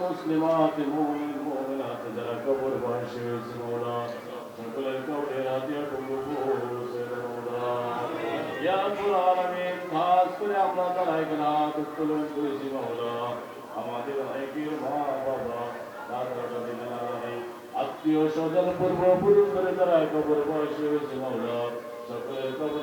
মুসলিমাত মুমিন মুমিনাত যারা কবর বয়সে হয়েছে মৌলা সকলের কবর পৌঁছে দাও মৌলা ইয়া রাব্বুল আলামিন খাস করে আমরা এখানে হাত উত্তোলন করেছি মৌলা আমাদের অনেকের মা বাবা দাদা দাদি নানা নানি আত্মীয় স্বজন পূর্বপুরুষ ধরে যারা কবর বয়সে হয়েছে মৌলা। সকলের কবর